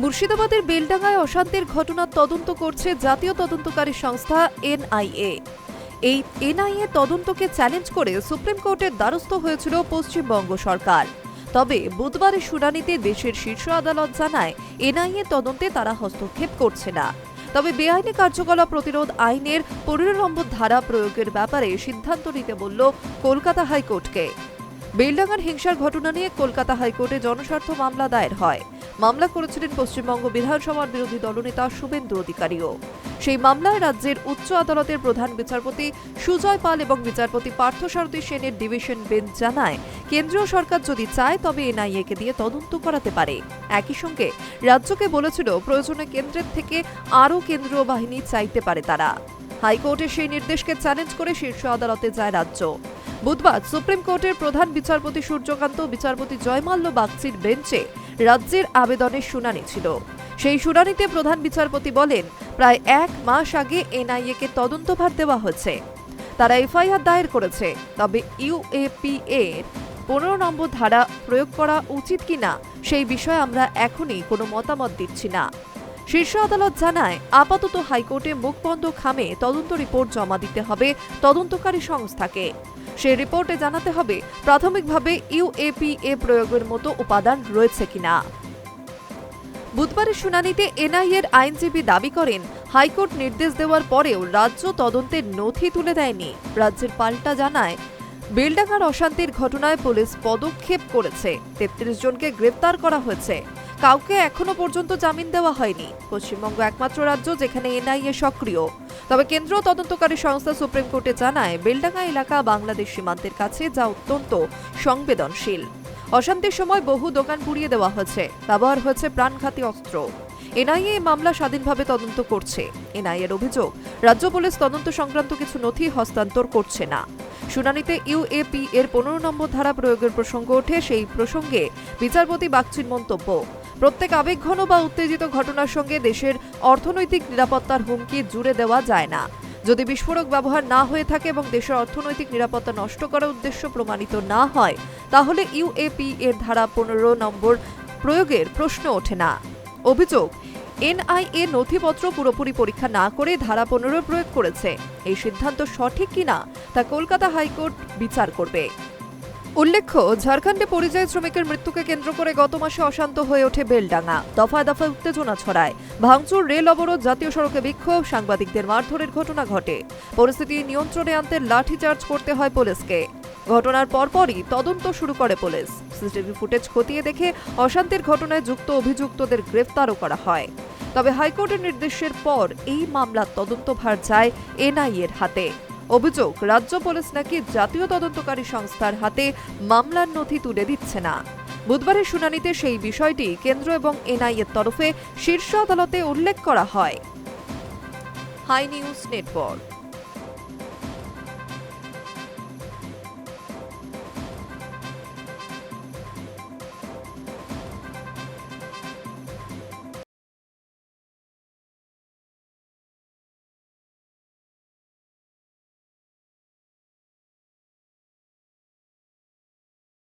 মুর্শিদাবাদের বেলডাঙ্গায় অশান্তির ঘটনার তদন্ত করছে জাতীয় তদন্তকারী সংস্থা এনআইএ। এই এনআইএ তদন্তকে চ্যালেঞ্জ করে সুপ্রিম কোর্টের দ্বারস্থ হয়েছিল পশ্চিমবঙ্গ সরকার। তবে বুধবারের শুনানিতে দেশের শীর্ষ আদালত জানায়, এনআইএ তদন্তে তারা হস্তক্ষেপ করছে না। তবে বেআইনি কার্যকলাপ প্রতিরোধ আইনের পনেরো নম্বর ধারা প্রয়োগের ব্যাপারে সিদ্ধান্ত নিতে বলল কলকাতা হাইকোর্টকে। বেলডাঙ্গার হিংসার ঘটনা নিয়ে কলকাতা হাইকোর্টে জনস্বার্থ মামলা দায়ের হয়। মামলা করেছিলেন পশ্চিমবঙ্গ বিধানসভার বিরোধী দলনেতা শুভেন্দু অধিকারীও। সেই মামলায় রাজ্যের উচ্চ আদালতের প্রধান বিচারপতি সুজয় পাল এবং বিচারপতি পার্থসারথী সেনের ডিভিশন বেঞ্চ জানায়, কেন্দ্রীয় সরকার যদি চায় তবে এনআইএকে দিয়ে তদন্ত করাতে পারে। একই সঙ্গে রাজ্যকে বলেছিল, প্রয়োজনে কেন্দ্রের থেকে আরও কেন্দ্রীয় বাহিনী চাইতে পারে তারা। হাইকোর্টের সেই নির্দেশকে চ্যালেঞ্জ করে শীর্ষ আদালতে যায় রাজ্য। বুধবার সুপ্রিম কোর্টের প্রধান বিচারপতি সূর্যকান্ত, বিচারপতি জয়মাল্য বাগচির বেঞ্চে রাজ্যের আবেদনের শুনানি ছিল। সেই শুনানিতে প্রধান বিচারপতি বলেন, প্রায় এক মাস আগে এনআইএ কে তদন্তভার দেওয়া হয়েছে। তারা এফআইআর দায়ের করেছে, তবে ইউএপিএ পনেরো নম্বর ধারা প্রয়োগ করা উচিত কিনা সেই বিষয়ে আমরা এখনই কোনো মতামত দিচ্ছি না। শীর্ষ আদালত জানায়, আপাতত হাইকোর্টে মুখবন্ধ খামে তদন্ত রিপোর্ট জমা দিতে হবে তদন্তকারী সংস্থাকে। সেই রিপোর্টে জানাতে হবে প্রাথমিকভাবে ইউএপিএ প্রয়োগের মতো উপাদান রয়েছে কিনা। বুধবারের শুনানিতে এনআইএর আইনজীবী দাবি করেন, হাইকোর্ট নির্দেশ দেওয়ার পরেও রাজ্য তদন্তের নথি তুলে দেয়নি। রাজ্যের পাল্টা জানায়, বেলডাঙ্গার অশান্তির ঘটনায় পুলিশ পদক্ষেপ করেছে। তেত্রিশ জনকে গ্রেপ্তার করা হয়েছে। কাউকে এখনও পর্যন্ত জামিন দেওয়া হয়নি। পশ্চিমবঙ্গ একমাত্র রাজ্য যেখানে এনআইএ সক্রিয়। তবে কেন্দ্রীয় তদন্তকারী সংস্থা সুপ্রিম কোর্টে জানায়, বেলডাঙ্গা এলাকা বাংলাদেশ সীমান্তের কাছে যা অত্যন্ত সংবেদনশীল। অশান্তির সময় বহু দোকান পুড়িয়ে দেওয়া হয়েছে। ব্যবহার হয়েছে প্রাণঘাতী অস্ত্র। এনআইএ মামলা স্বাধীনভাবে তদন্ত করছে। এনআইএর অভিযোগ, রাজ্য পুলিশ তদন্ত সংক্রান্ত কিছু নথি হস্তান্তর করছে না। শুনানিতে ইউএপি এর পনেরো নম্বর ধারা প্রয়োগের প্রসঙ্গ ওঠে। সেই প্রসঙ্গে বিচারপতি বাগচির মন্তব্য প্রত্যেক আবেগঘন বা উত্তেজিত ঘটনার সঙ্গে দেশের অর্থনৈতিক নিরাপত্তার হুমকি জুড়ে দেওয়া যায় না। যদি বিস্ফোরক ব্যবহার না হয়ে থাকে এবং দেশের অর্থনৈতিক নিরাপত্তা নষ্ট করার উদ্দেশ্য প্রমাণিত না হয়, তাহলে ইউএপি এর ধারা পনেরো নম্বর প্রয়োগের প্রশ্ন ওঠে না। অভিযোগ এনআইএ নথিপত্র পুরোপুরি পরীক্ষা না করে ধারা পনেরো প্রয়োগ করেছে। এই সিদ্ধান্ত সঠিক কিনা তা কলকাতা হাইকোর্ট বিচার করবে। উল্লেখ্য, ঝাড়খণ্ডে পরিযায়ী শ্রমিকের মৃত্যুকে কেন্দ্র করে গত মাসে অশান্ত হয়ে ওঠে বেলডাঙ্গা। দফায় দফায় উত্তেজনা ছড়ায়। ভাঙচুর, রেল অবরোধ, জাতীয় সড়কে বিক্ষোভ, সাংবাদিকদের মারধরের ঘটনা ঘটে। পরিস্থিতি নিয়ন্ত্রণে আনতে লাঠিচার্জ করতে হয় পুলিশকে। ঘটনার পরপরই তদন্ত শুরু করে পুলিশ। সিসিটিভি ফুটেজ খতিয়ে দেখে অশান্তির ঘটনায় যুক্ত অভিযুক্তদের গ্রেফতারও করা হয়। তবে হাইকোর্টের নির্দেশের পর এই মামলার তদন্তভার যায় এনআইএর হাতে। অভিযোগ, রাজ্য পুলিশ নাকি জাতীয় তদন্তকারী সংস্থার হাতে মামলার নথি তুলে দিচ্ছে না। বুধবারের শুনানিতে সেই বিষয়টি কেন্দ্র এবং এনআইএর তরফে শীর্ষ আদালতে উল্লেখ করা হয়। Hi News Network.